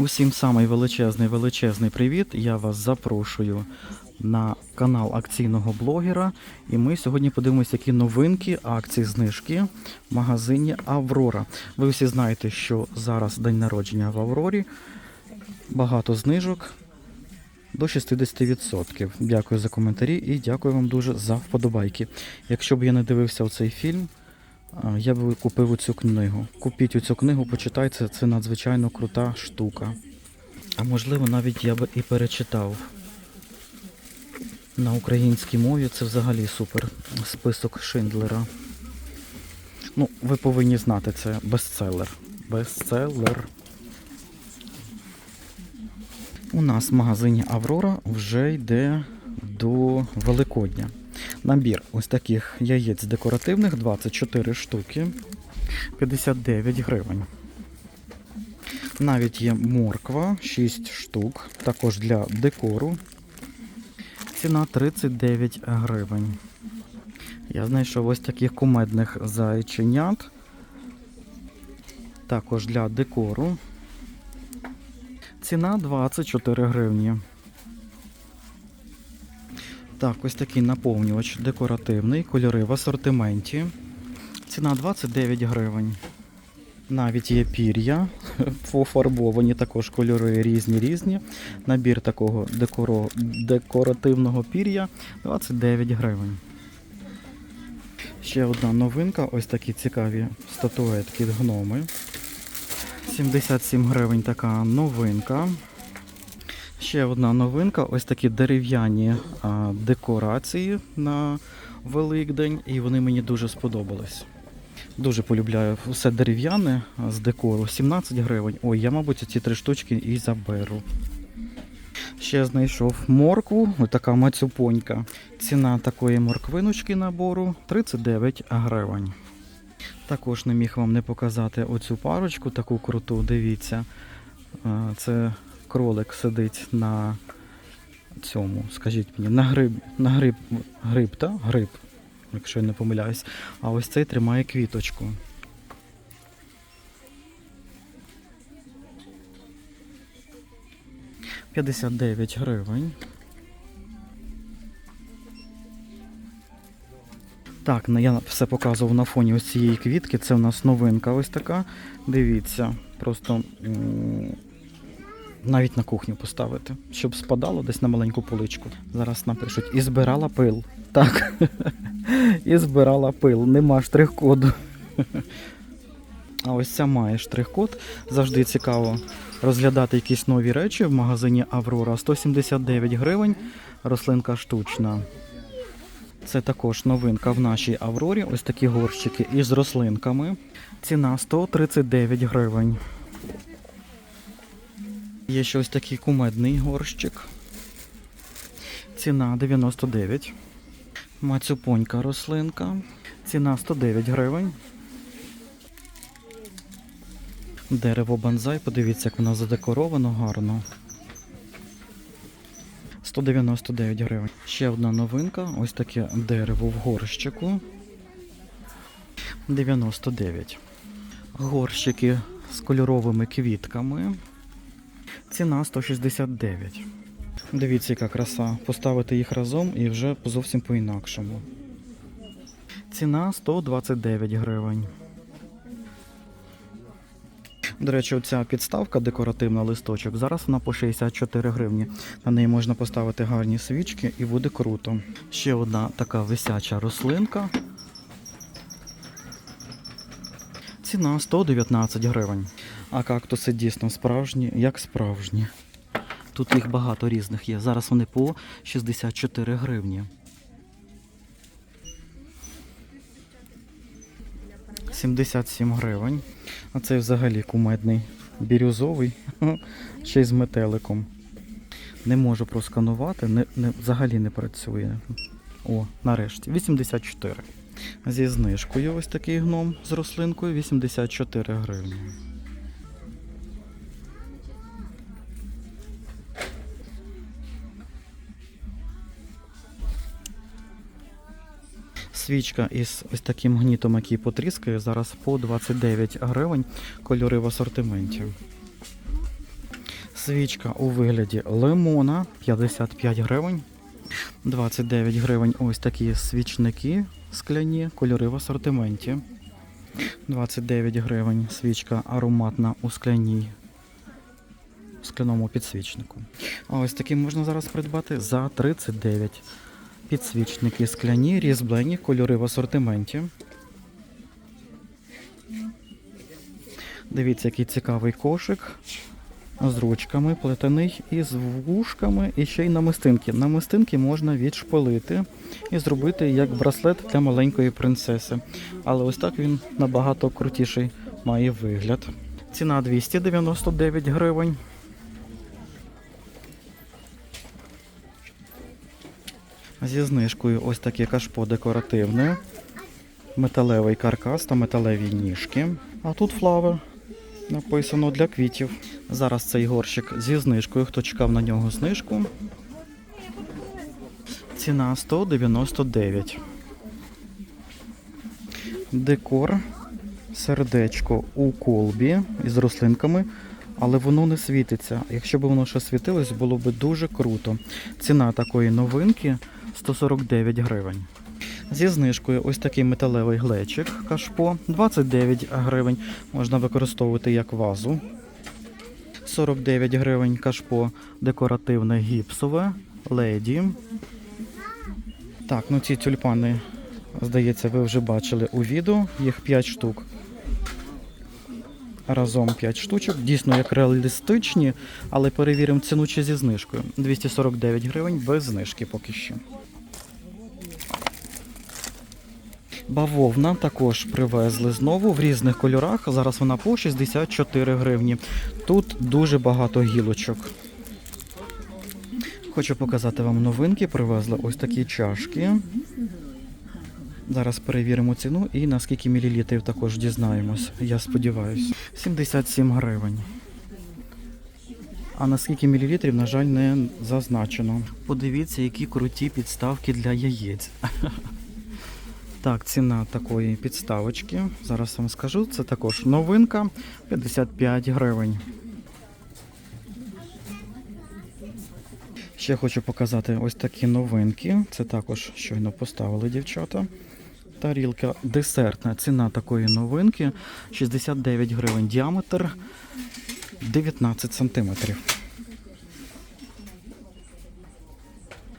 Усім самий величезний величезний привіт. Я вас запрошую на канал акційного блогера. І ми сьогодні подивимося, які новинки, акції, знижки в магазині Аврора. Ви всі знаєте, що зараз день народження в Аврорі. Багато знижок до 60%. Дякую за коментарі і дякую вам дуже за вподобайки. Якщо б я не дивився цей фільм, я б купив цю книгу. Купіть цю книгу, почитайте, це надзвичайно крута штука. А можливо, навіть я би і перечитав. На українській мові це взагалі супер. Список Шиндлера. Ну, ви повинні знати, це бестселер. Бестселер. У нас в магазині Аврора вже йде до Великодня. Набір ось таких яєць декоративних 24 штуки, 59 гривень. Навіть є морква 6 штук, також для декору. Ціна 39 гривень. Я знайшов ось таких кумедних зайченят. Також для декору. Ціна 24 гривні. Так, ось такий наповнювач декоративний, кольори в асортименті. Ціна 29 гривень. Навіть є пір'я пофарбовані, також кольори різні різні. Набір такого декоро... декоративного пір'я 29 гривень. Ще одна новинка, ось такі цікаві статуетки гноми. 77 гривень така новинка. Ще одна новинка, ось такі дерев'яні декорації на Великдень, і вони мені дуже сподобались. Дуже полюбляю все дерев'яне з декору. 17 гривень. Ой, я, мабуть, ці три штучки і заберу. Ще знайшов моркву, ось така мацюпонька. Ціна такої морквиночки набору 39 гривень. Також не міг вам не показати оцю парочку, таку круту, дивіться. Це кролик сидить на цьому, скажіть мені, на гриб, на гриб, гриб, та? Гриб, якщо я не помиляюсь. А ось цей тримає квіточку. П'ятдесят дев'ять гривень. Так, ну, я все показував на фоні ось цієї квітки. Це у нас новинка ось така. Дивіться, просто навіть на кухню поставити, щоб спадало десь на маленьку поличку. Зараз напишуть. І збирала пил. Так. І збирала пил. Нема штрих-коду. А ось ця має штрих-код. Завжди цікаво розглядати якісь нові речі в магазині Аврора. 179 гривень. Рослинка штучна. Це також новинка в нашій Аврорі. Ось такі горщики із рослинками. Ціна 139 гривень. Є ще ось такий кумедний горщик. Ціна 99. Мацюпонька рослинка. Ціна 109 гривень. Дерево банзай, подивіться, як воно задекоровано гарно. 199 гривень. Ще одна новинка. Ось таке дерево в горщику. 99. Горщики з кольоровими квітками. Ціна 169. Дивіться, яка краса. Поставити їх разом і вже зовсім по-інакшому. Ціна 129 гривень. До речі, оця підставка декоративна листочок. Зараз вона по 64 гривні. На неї можна поставити гарні свічки і буде круто. Ще одна така висяча рослинка. Ціна 119 гривень. А кактуси дійсно справжні, як справжні. Тут їх багато різних є. Зараз вони по 64 гривні. 77 гривень. А цей взагалі кумедний. Бірюзовий, ще й з метеликом. Не можу просканувати, не, не, взагалі не працює. О, нарешті. 84. Зі знижкою ось такий гном з рослинкою 84 гривні. Свічка із ось таким гнітом, який потріскає, зараз по 29 гривень. Кольори в асортименті. Свічка у вигляді лимона 55 гривень. 29 гривень ось такі свічники скляні, кольори в асортименті. 29 гривень свічка ароматна у скляній скляному підсвічнику. А ось такі можна зараз придбати за 39. Підсвічники скляні, різьблені, кольори в асортименті. Дивіться, який цікавий кошик з ручками, плетений і з вушками, і ще й намистинки. Намистинки можна відшпилити і зробити як браслет для маленької принцеси. Але ось так він набагато крутіший має вигляд. Ціна 299 гривень. Зі знижкою ось таке кашпо декоративне, металевий каркас та металеві ніжки. А тут флавер написано для квітів. Зараз цей горщик зі знижкою. Хто чекав на нього знижку? Ціна 199. Декор, сердечко у колбі із рослинками, але воно не світиться. Якщо б воно ще світилось, було б дуже круто. Ціна такої новинки 149 гривень. Зі знижкою ось такий металевий глечик кашпо 29 гривень. Можна використовувати як вазу. 49 гривень кашпо декоративне гіпсове, леді. Так, ну ці тюльпани, здається, ви вже бачили у відео. Їх 5 штук. Разом 5 штучок. Дійсно як реалістичні, але перевіримо ціну чи зі знижкою. 249 гривень без знижки поки що. Бавовна також привезли знову в різних кольорах. Зараз вона по 64 гривні. Тут дуже багато гілочок. Хочу показати вам новинки. Привезли ось такі чашки. Зараз перевіримо ціну і на скільки мілілітрів також дізнаємось. Я сподіваюся. 77 гривень. А на скільки мілілітрів, на жаль, не зазначено. Подивіться, які круті підставки для яєць. Так, ціна такої підставочки. Зараз вам скажу. Це також новинка 55 гривень. Ще хочу показати ось такі новинки. Це також щойно поставили дівчата. Тарілка десертна. Ціна такої новинки 69 гривень. Діаметр 19 сантиметрів.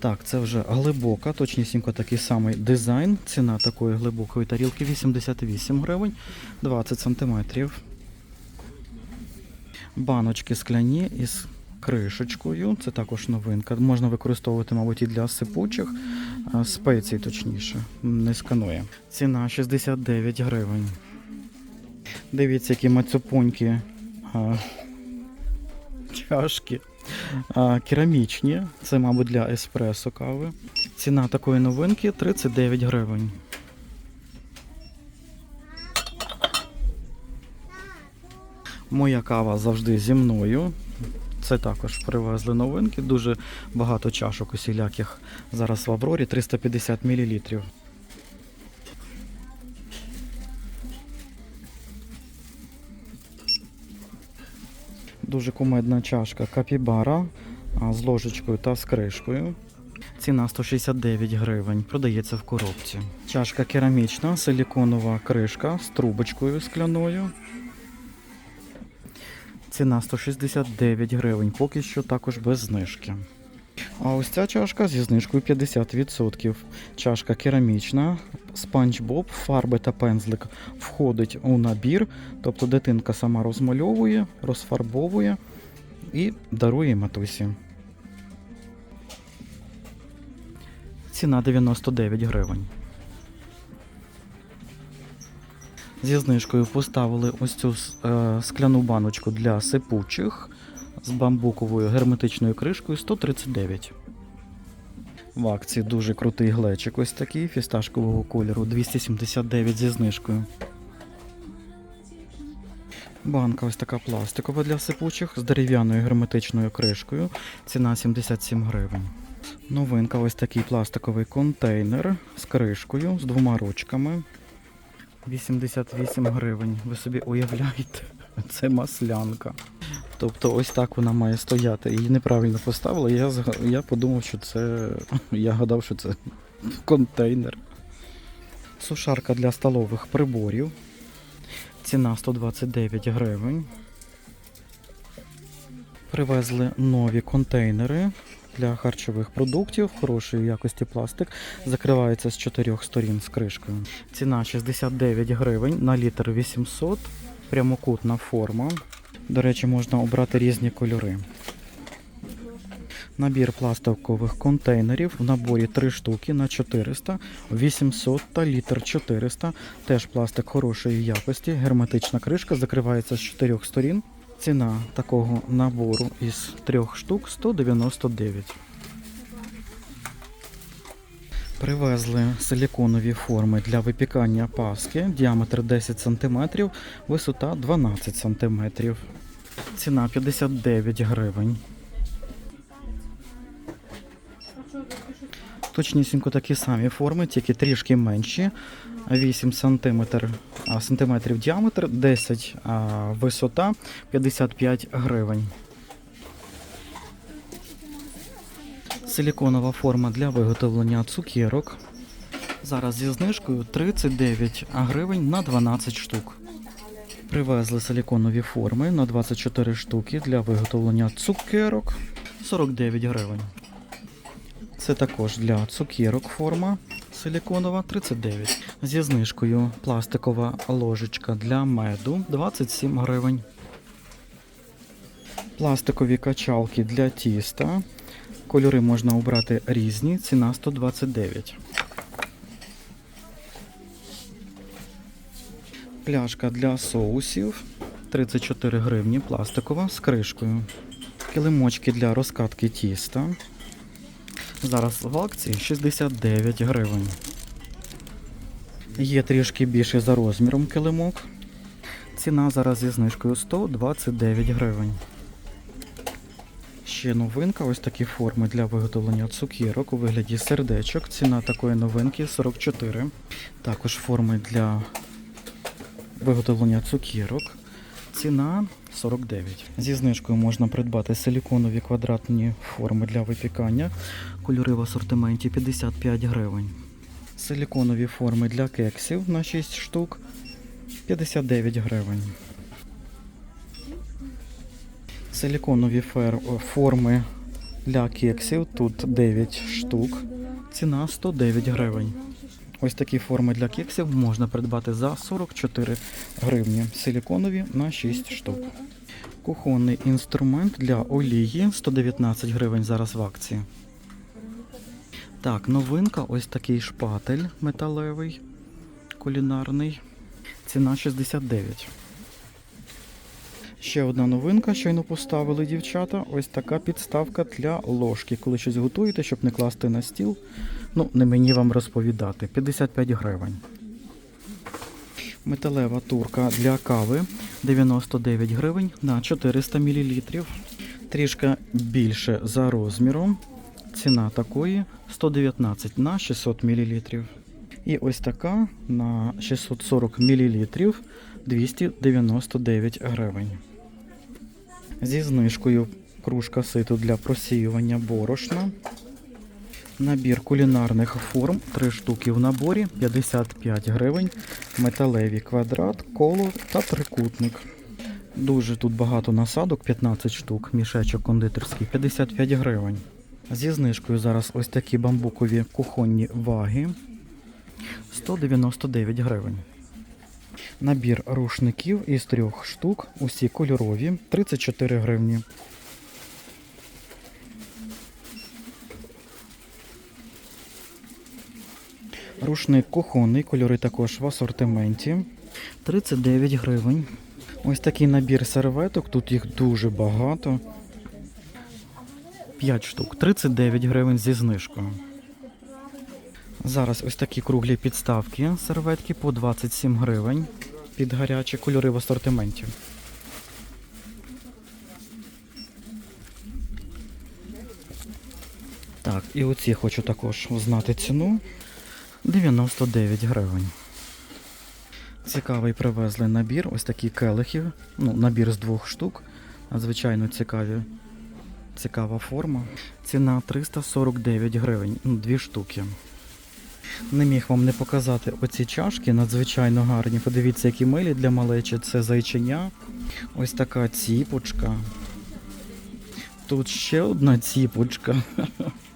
Так, це вже глибока, точнісінько такий самий дизайн. Ціна такої глибокої тарілки 88 гривень, 20 сантиметрів. Баночки скляні із кришечкою. Це також новинка. Можна використовувати, мабуть, і для сипучих спецій, точніше, не сканує. Ціна 69 гривень. Дивіться, які мацюпоньки а, чашки. Керамічні, це, мабуть, для еспресо кави. Ціна такої новинки 39 гривень. Моя кава завжди зі мною. Це також привезли новинки. Дуже багато чашок усіляких. Зараз в Аврорі 350 мл. Дуже кумедна чашка капібара з ложечкою та з кришкою. Ціна 169 гривень. Продається в коробці. Чашка керамічна, силіконова кришка з трубочкою скляною. Ціна 169 гривень. Поки що також без знижки. А ось ця чашка зі знижкою 50%. Чашка керамічна, спанч Боб, фарби та пензлик входить у набір. Тобто дитинка сама розмальовує, розфарбовує і дарує матусі. Ціна 99 гривень. Зі знижкою поставили ось цю е, скляну баночку для сипучих з бамбуковою герметичною кришкою 139. В акції дуже крутий глечик ось такий фісташкового кольору 279 зі знижкою. Банка ось така пластикова для сипучих з дерев'яною герметичною кришкою. Ціна 77 гривень. Новинка ось такий пластиковий контейнер з кришкою, з двома ручками. 88 гривень. Ви собі уявляєте, це маслянка. Тобто ось так вона має стояти. Її неправильно поставили. Я, я подумав, що це. Я гадав, що це контейнер. Сушарка для столових приборів. Ціна 129 гривень. Привезли нові контейнери для харчових продуктів, хорошої якості пластик. Закривається з чотирьох сторін з кришкою. Ціна 69 гривень на літр 800, прямокутна форма. До речі, можна обрати різні кольори. Набір пластикових контейнерів в наборі 3 штуки на 400, 800 та літр 400. Теж пластик хорошої якості. Герметична кришка закривається з 4 сторін. Ціна такого набору із трьох штук 199. Привезли силіконові форми для випікання паски. Діаметр 10 см, висота 12 см. Ціна 59 гривень. Точнісінько такі самі форми, тільки трішки менші. 8 см, сантиметрів діаметр, 10 а, висота, 55 гривень. Силіконова форма для виготовлення цукерок. Зараз зі знижкою 39 гривень на 12 штук. Привезли силіконові форми на 24 штуки для виготовлення цукерок 49 гривень. Це також для цукерок форма силіконова 39. Зі знижкою пластикова ложечка для меду 27 гривень. Пластикові качалки для тіста. Кольори можна обрати різні, ціна 129. Пляшка для соусів 34 гривні, пластикова з кришкою. Килимочки для розкатки тіста. Зараз в акції 69 гривень. Є трішки більше за розміром килимок. Ціна зараз зі знижкою 129 гривень. Ще новинка, ось такі форми для виготовлення цукерок у вигляді сердечок. Ціна такої новинки 44. Також форми для виготовлення цукерок. Ціна 49. Зі знижкою можна придбати силіконові квадратні форми для випікання. Кольори в асортименті 55 гривень. Силіконові форми для кексів на 6 штук 59 гривень. Силіконові форми для кексів тут 9 штук. Ціна 109 гривень. Ось такі форми для кексів можна придбати за 44 гривні. Силіконові на 6 штук. Кухонний інструмент для олії 119 гривень зараз в акції. Так, новинка, ось такий шпатель металевий, кулінарний. Ціна 69. Ще одна новинка, щойно поставили дівчата. Ось така підставка для ложки. Коли щось готуєте, щоб не класти на стіл. Ну, не мені вам розповідати. 55 гривень. Металева турка для кави 99 гривень на 400 мл. Трішки більше за розміром. Ціна такої 119 на 600 мл. І ось така на 640 мл 299 гривень. Зі знижкою кружка ситу для просіювання борошна. Набір кулінарних форм 3 штуки в наборі 55 гривень. Металеві квадрат, коло та трикутник. Дуже тут багато насадок, 15 штук, мішечок кондитерський 55 гривень. Зі знижкою зараз ось такі бамбукові кухонні ваги 199 гривень. Набір рушників із трьох штук, усі кольорові 34 гривні. Рушник кухонний, кольори також в асортименті. 39 гривень. Ось такий набір серветок, тут їх дуже багато. 5 штук, 39 гривень зі знижкою. Зараз ось такі круглі підставки серветки по 27 гривень. Під гарячі кольори в асортименті. Так, і оці хочу також знати ціну. 99 гривень. Цікавий привезли набір, ось такі келихи, ну, набір з двох штук Надзвичайно цікаві. Цікава форма. Ціна 349 гривень. Ну, Дві штуки. Не міг вам не показати оці чашки, надзвичайно гарні. Подивіться, які милі для малечі. Це зайчиня. Ось така ціпочка. Тут ще одна ціпочка.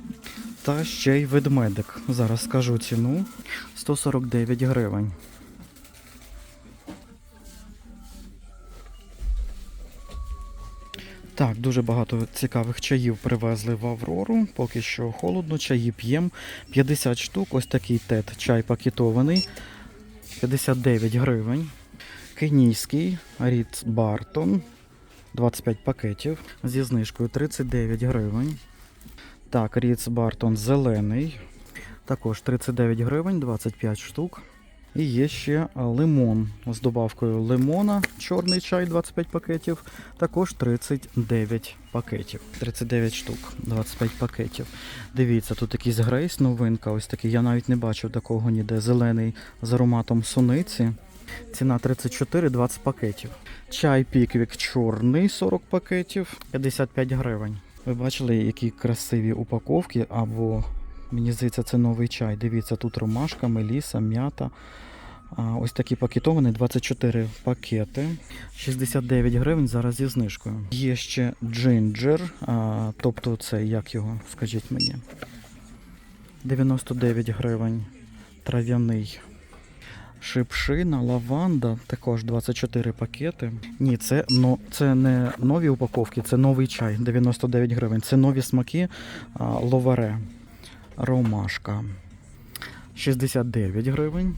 Та ще й ведмедик. Зараз скажу ціну. 149 гривень. Так, дуже багато цікавих чаїв привезли в Аврору. Поки що холодно, чаї п'ємо. 50 штук, ось такий тет, чай пакетований. 59 гривень. Кенійський Ріц Бартон. 25 пакетів зі знижкою 39 гривень. Так, Ріц Бартон зелений. Також 39 гривень, 25 штук. І є ще лимон з добавкою лимона, чорний чай 25 пакетів, також 39 пакетів. 39 штук, 25 пакетів. Дивіться, тут якийсь грейс, новинка, ось такий. Я навіть не бачив такого ніде. Зелений з ароматом суниці. Ціна 34, 20 пакетів. Чай Піквік чорний 40 пакетів, 55 гривень. Ви бачили, які красиві упаковки, або мені здається, це новий чай. Дивіться, тут ромашка, меліса, м'ята. Ось такі пакетовані, 24 пакети, 69 гривень зараз зі знижкою. Є ще джинджер, тобто це як його, скажіть мені. 99 гривень. Трав'яний. Шипшина, лаванда, також 24 пакети. Ні, це, но, це не нові упаковки, це новий чай, 99 гривень. Це нові смаки а, ловаре. Ромашка. 69 гривень.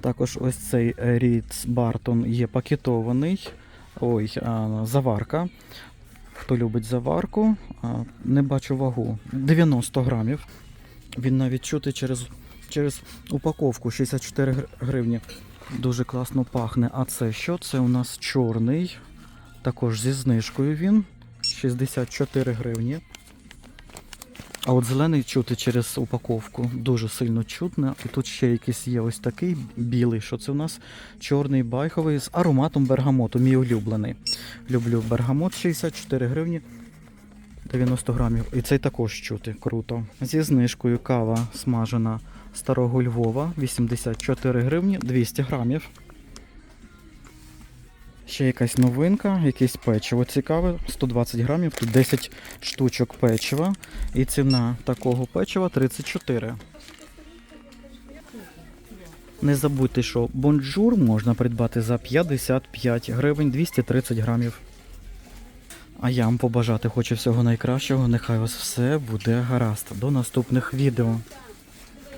Також ось цей Ріц Бартон є пакетований. Ой, а, заварка. Хто любить заварку, а, не бачу вагу. 90 грамів. Він навіть чути через, через упаковку 64 гривні. Дуже класно пахне. А це що? Це у нас чорний. Також зі знижкою він. 64 гривні. А от зелений чути через упаковку. Дуже сильно чутно. І тут ще якийсь є ось такий білий, що це у нас чорний байховий з ароматом бергамоту, мій улюблений. Люблю бергамот 64 гривні. 90 грамів. І цей також чути. Круто. Зі знижкою кава смажена старого Львова 84 гривні 200 грамів. Ще якась новинка, якесь печиво цікаве, 120 грамів, тут 10 штучок печива. І ціна такого печива 34. Не забудьте, що бонжур можна придбати за 55 гривень 230 грамів. А я вам побажати хочу всього найкращого. Нехай у вас все буде гаразд. До наступних відео.